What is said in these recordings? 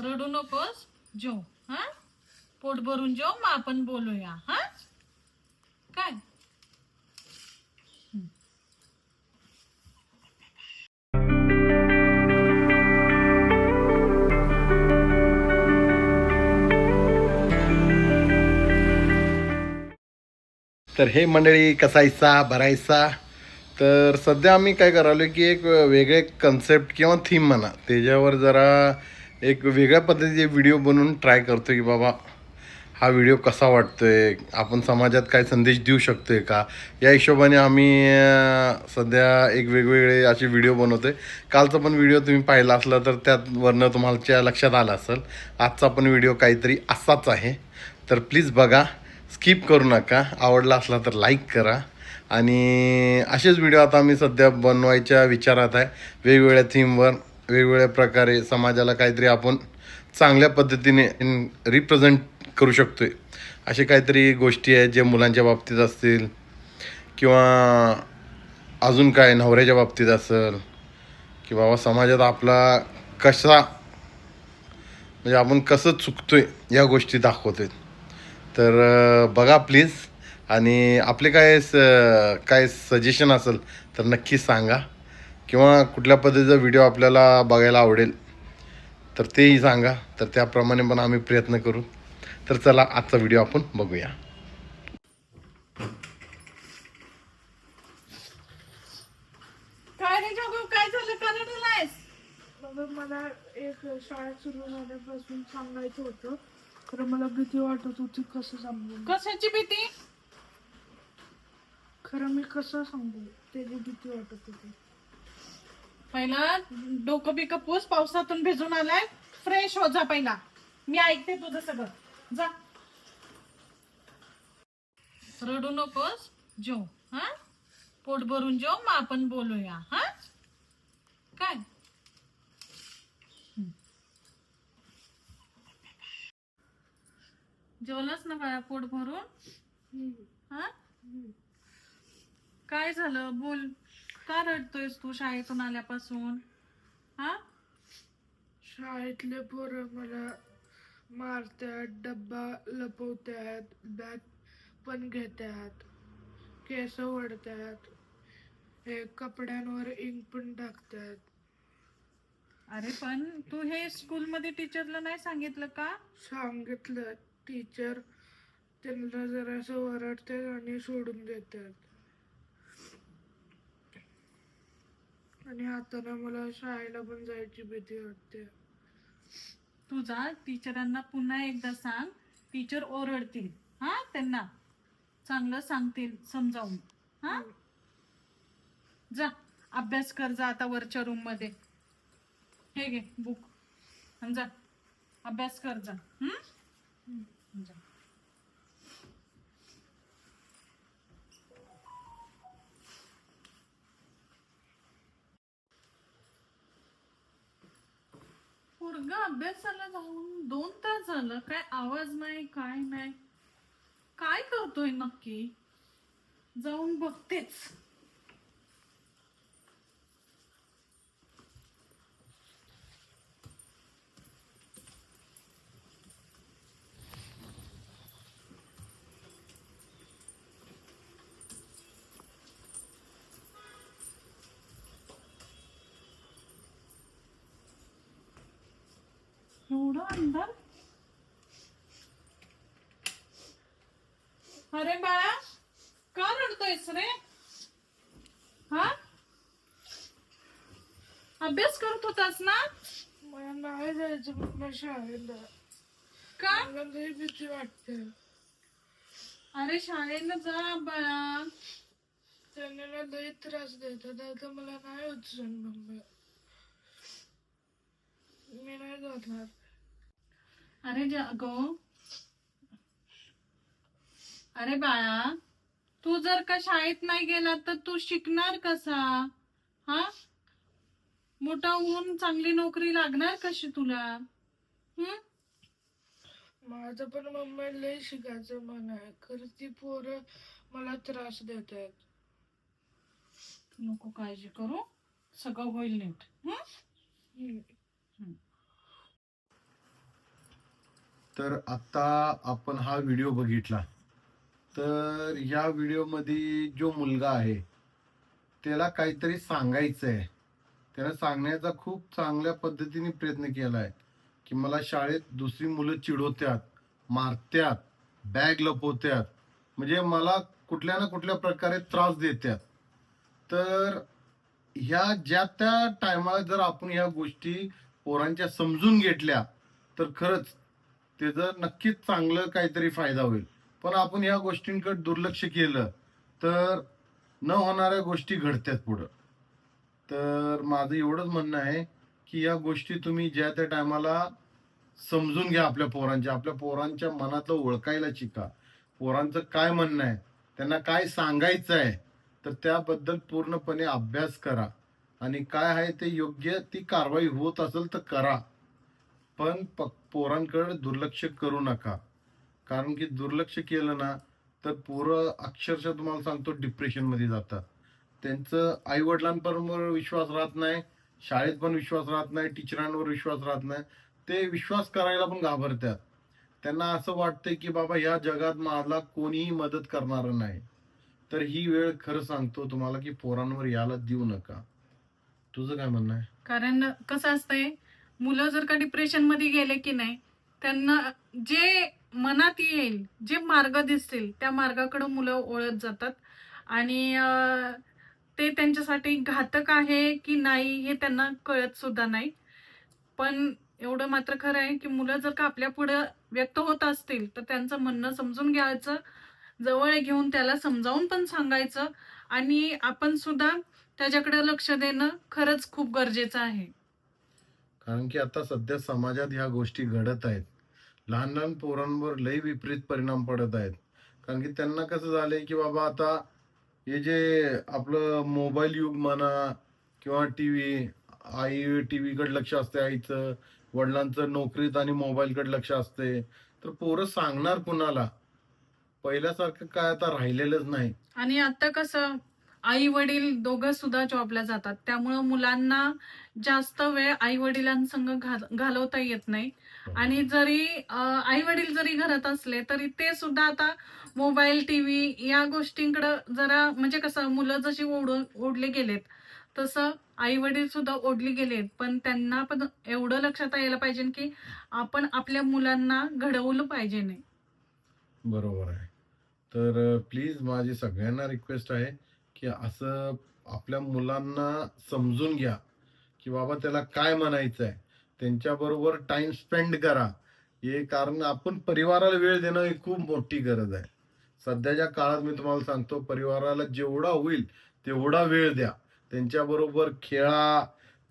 रडू नकोस. जेव हा? पोट भरून जेव मग आपण बोलूया हा? काय? तर हे मंडळी कसायचा भरायचा तर सध्या आम्ही काय करालो की एक वेगळे कन्सेप्ट किंवा थीम म्हणा. त्याच्यावर जरा एक वेगळ्या पद्धतीचे व्हिडिओ बनवून ट्राय करतो की बाबा हा व्हिडिओ कसा वाटतो आहे आपण समाजात काय संदेश देऊ शकतो आहे का? या हिशोबाने आम्ही सध्या एक वेगवेगळे असे व्हिडिओ बनवतो आहे कालचा पण व्हिडिओ तुम्ही पाहिला असला तर त्यातवरनं तुम्हाला लक्षात आलं असेल. आजचा पण व्हिडिओ काहीतरी असाच आहे. तर प्लीज बघा स्किप करू नका. आवडला असला तर लाईक करा. आणि असेच व्हिडिओ आता आम्ही सध्या बनवायच्या विचारात आहे. वेगवेगळ्या थीमवर वेगवेगळ्या प्रकारे समाजाला काहीतरी आपण चांगल्या पद्धतीने रिप्रेझेंट करू शकतो आहे असे काहीतरी गोष्टी आहेत जे मुलांच्या बाबतीत असतील किंवा अजून काय नवऱ्याच्या बाबतीत असेल की बाबा समाजात आपला कसा म्हणजे आपण कसं चुकतो आहे या गोष्टी दाखवतो आहे तर बघा प्लीज आणि आपले काय स काय सजेशन असेल तर नक्की सांगा. किंवा कुठल्या पद्धतीचा व्हिडिओ आपल्याला बघायला आवडेल तर तेही सांगा. तर त्याप्रमाणे पण आम्ही प्रयत्न करू. तर चला आजचा व्हिडिओ आपण बघूया. काय काय झालं? बाबा मला एक शाळा सुरू झाल्यापासून सांगायचं होतं. खरं मला भीती वाटत होती कसं सांगू. कशाची भीती? खरं मी कसं सांगू? त्याची भीती वाटत होती. पहिला डोकं बिकं पूस पावसातून भिजून आलाय. फ्रेश हो जा पहिला. मी ऐकते तुझं सगळं. जा. रडू नकोस. जेव. हा? पोट भरून जेव. मग आपण बोलूया. हा? काय. जेवलास ना बाया पोट भरून? हा? काय झालं? बोल. का रडतोयस तू शाळेतून आल्यापासून? हा? शाळेतले पोरं मला मारतात डब्बा लपवतात बॅग पण घेतात केस ओढतात हे कपड्यांवर इंक पण टाकतात. अरे पण तू हे स्कूलमध्ये टीचरला नाही सांगितलं का? सांगितलं. टीचर त्यांना जरासं ओरडतात आणि सोडून देतात. आणि आता ना मला शाळेला पण जायची भीती वाटते. तू जा टीचरांना पुन्हा एकदा सांग. टीचर ओरडतील. हा त्यांना. चांगलं सांगतील समजावून. हा? जा अभ्यास कर जा आता वरच्या रूममध्ये. हे घे बुक जा. अभ्यास कर जा. हम्म? जा. अगं अभ्यासाला जाऊन दोन तास झालं. काय आवाज नाही काय नाही. काय करतोय नक्की? जाऊन बघतेच. एवढा अंधार? अरे बाळा का रडतोयस रे? हा? अभ्यास करत होतास ना? मला नाही जायचं मला शाळेला. का? मला लई भीती वाटते. अरे शाळेला जा बाळा. त्यांनी लई त्रास देतात. आता मला नाही उचलून मी नाही जाणार. अरे जागो अरे बाळा तू जर का शाळेत नाही गेला तर तू शिकणार कसा? हा? मोठा होऊन चांगली नोकरी लागणार कशी तुला? हम्म माझं पण मम्मी लई शिकायचं मन आहे. खरं ती पोरं मला त्रास देतात तू नको काळजी करू. सगळं होईल नीट. हम्म. हम्म. तर आता आपण हा व्हिडिओ बघितला. तर या व्हिडिओमध्ये जो मुलगा आहे त्याला काहीतरी सांगायचं आहे त्याला सांगण्याचा खूप चांगल्या पद्धतीने प्रयत्न केला आहे की मला शाळेत दुसरी मुलं चिडवत्यात मारत्यात बॅग लपवत्यात म्हणजे मला कुठल्या ना कुठल्या प्रकारे त्रास देतात तर ह्या ज्या त्या टायमाला जर आपण ह्या गोष्टी पोरांच्या समजून घेतल्या तर खरंच त्याचं नक्कीच चांगलं काहीतरी फायदा होईल. पण आपण या गोष्टींकडे दुर्लक्ष केलं तर न होणाऱ्या गोष्टी घडतात पुढं. तर माझं एवढंच म्हणणं आहे की या गोष्टी तुम्ही ज्या त्या टायमाला समजून घ्या आपल्या पोरांच्या. आपल्या पोरांच्या मनातलं ओळखायला शिका. पोरांचं काय म्हणणं आहे त्यांना काय सांगायचं आहे तर त्याबद्दल पूर्णपणे अभ्यास करा. आणि काय आहे ते योग्य ती कारवाई होत असेल तर करा. पण पक् पोरांकडे दुर्लक्ष करू नका. कारण की दुर्लक्ष केलं ना तर पोरं अक्षरशः तुम्हाला सांगतो डिप्रेशनमध्ये जातात. त्यांचं आई वडिलांबरोबर विश्वास राहत नाही शाळेत पण विश्वास राहत नाही टीचरांवर विश्वास राहत नाही. ते विश्वास करायला पण घाबरतात. त्यांना असं वाटतंय की बाबा या जगात मला कोणीही मदत करणार नाही. तर ही वेळ खरं सांगतो तुम्हाला की पोरांवर याला देऊ नका. तुझं काय म्हणणं आहे? कारण कसं असतंय मुलं जर का डिप्रेशनमध्ये गेले की नाही त्यांना जे मनात येईल जे मार्ग दिसतील त्या मार्गाकडं मुलं ओळत जातात. आणि ते त्यांच्यासाठी घातक आहे की नाही हे त्यांना कळत सुद्धा नाही. पण एवढं मात्र खरं आहे की मुलं जर का आपल्या पुढं व्यक्त होत असतील तर त्यांचं म्हणणं समजून घ्यायचं. जवळ घेऊन त्याला समजावून पण सांगायचं. आणि आपण सुद्धा त्याच्याकडे लक्ष देणं खरंच खूप गरजेचं आहे. कारण की आता सध्या समाजात ह्या गोष्टी घडत आहेत. लहान लहान पोरांवर लय विपरीत परिणाम पडत आहेत. कारण की त्यांना कसं झालंय की बाबा आता हे जे आपलं मोबाईल युग म्हणा किंवा टी व्ही आई टी व्हीकडे लक्ष असते आईचं वडिलांचं नोकरीत आणि मोबाईलकडे लक्ष असते तर पोरं सांगणार कुणाला? पहिल्यासारखं काय आता राहिलेलंच नाही. आणि आता कसं आई वडील दोघं सुद्धा जॉबला जातात. त्यामुळं मुलांना जास्त वेळ आई वडिलांसंग घाल- घालवता येत नाही. आणि जरी आई वडील जरी घरात असले तरी ते सुद्धा आता मोबाईल टीव्ही या गोष्टींकडे जरा म्हणजे कसं मुलं जशी ओढ ओढले गेलेत तसं आई वडील सुद्धा ओढली गेलेत. पण त्यांना पण एवढं लक्षात यायला पाहिजे की आपण आपल्या मुलांना घडवलं पाहिजे नाही. बरोबर आहे. तर प्लीज माझी सगळ्यांना रिक्वेस्ट आहे की असं आपल्या मुलांना समजून घ्या की बाबा त्याला काय म्हणायचं आहे त्यांच्याबरोबर टाइम स्पेंड करा. हे कारण आपण परिवाराला वेळ देणं ही खूप मोठी गरज आहे. सध्याच्या काळात मी तुम्हाला सांगतो परिवाराला जेवढा होईल तेवढा वेळ द्या. त्यांच्याबरोबर खेळा.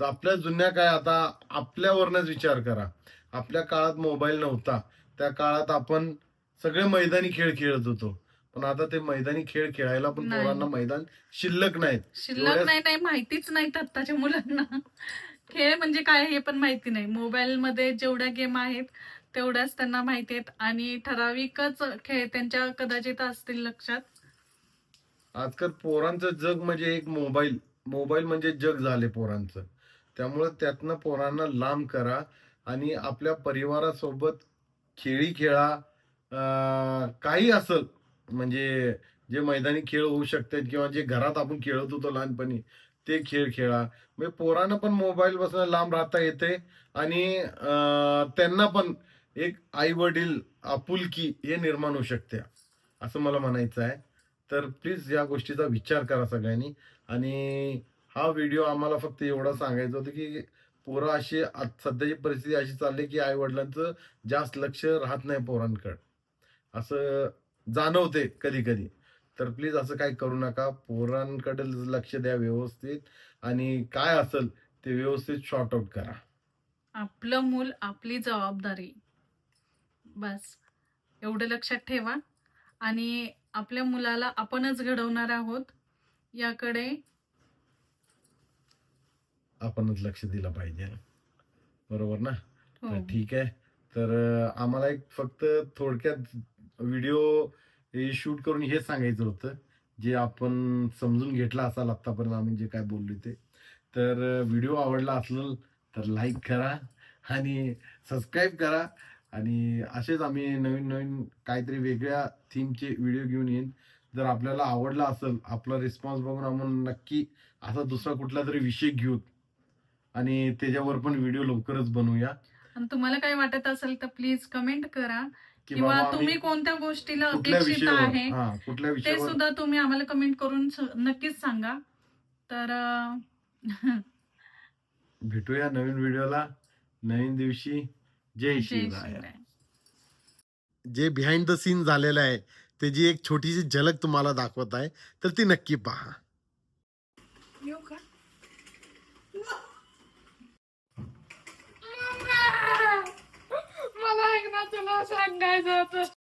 आपल्या जुन्या काय आता आपल्यावरनच विचार करा. आपल्या काळात मोबाईल नव्हता. त्या काळात आपण सगळे मैदानी खेळ खेळत होतो. पण आता ते मैदानी खेळ खेळायला पण नाही. पोरांना मैदान शिल्लक नाहीत. शिल्लक नाही नाही माहितीच नाहीत आत्ताच्या मुलांना. खेळ म्हणजे काय हे पण माहिती नाही. मोबाईल मध्ये जेवढ्या गेम आहेत तेवढ्याच त्यांना माहिती आहेत. आणि ठराविकच खेळ त्यांच्या कदाचित असतील लक्षात. आजकाल पोरांचं जग म्हणजे एक मोबाईल. मोबाईल म्हणजे जग झाले पोरांचं. त्यामुळे त्यातनं पोरांना लांब करा आणि आपल्या परिवारासोबत खेळी खेळा. अं, काही असल म्हणजे जे मैदानी खेळ होऊ शकतात किंवा जे घरात आपण खेळत होतो लहानपणी ते खेळ खेळा. म्हणजे पोरांना पण मोबाईल बसून लांब राहता येते आणि त्यांना पण एक आई वडील आपुलकी हे निर्माण होऊ शकते असं मला म्हणायचं आहे. तर प्लीज या गोष्टीचा विचार करा सगळ्यांनी. आणि हा व्हिडिओ आम्हाला फक्त एवढा सांगायचं होतं की पोरं अशी आज सध्याची परिस्थिती अशी चालली की आई वडिलांचं जास्त लक्ष राहत नाही पोरांकडे. असं जाणवते कधी कधी. तर प्लीज असं काही करू नका. पोरांकडे लक्ष द्या व्यवस्थित. आणि काय असेल ते व्यवस्थित शॉर्ट आउट करा. आपलं मूल आपली जबाबदारी. बस. एवढं लक्षात ठेवा. आणि आपल्या मुलाला आपणच घडवणार आहोत याकडे आपणच लक्ष दिलं पाहिजे. बरोबर ना? हो. तर ठीक आहे. तर आम्हाला एक फक्त थोडक्यात व्हिडिओ शूट करून हे सांगायचं होतं जे आपण समजून घेतला असाल आत्तापर्यंत आम्ही जे काय बोललो ते. तर व्हिडिओ आवडला असेल तर लाईक करा आणि सबस्क्राईब करा. आणि असेच आम्ही नवीन नवीन काहीतरी वेगळ्या थीमचे व्हिडिओ घेऊन येईन. जर आपल्याला आवडला असेल आपला रिस्पॉन्स बघून आपण नक्की असा दुसरा कुठला तरी विषय घेऊ आणि त्याच्यावर पण व्हिडिओ लवकरच बनवूया. आणि तुम्हाला काय वाटत असेल तर प्लीज कमेंट करा. किंवा तुम्ही कोणत्या गोष्टीला अपेक्षित आहे हा कुठल्या ते विषयावर? सुद्धा तुम्ही आम्हाला कमेंट करून नक्कीच सांगा. तर भेटूया नवीन व्हिडिओला. नवीन दिवशी. जय शिवराय. जे बिहाइंड द सीन झालेलं आहे त्याची एक छोटीशी झलक तुम्हाला दाखवत आहे तर ती नक्की पहा येऊ का मला एक ना तुला सांगायचं होतं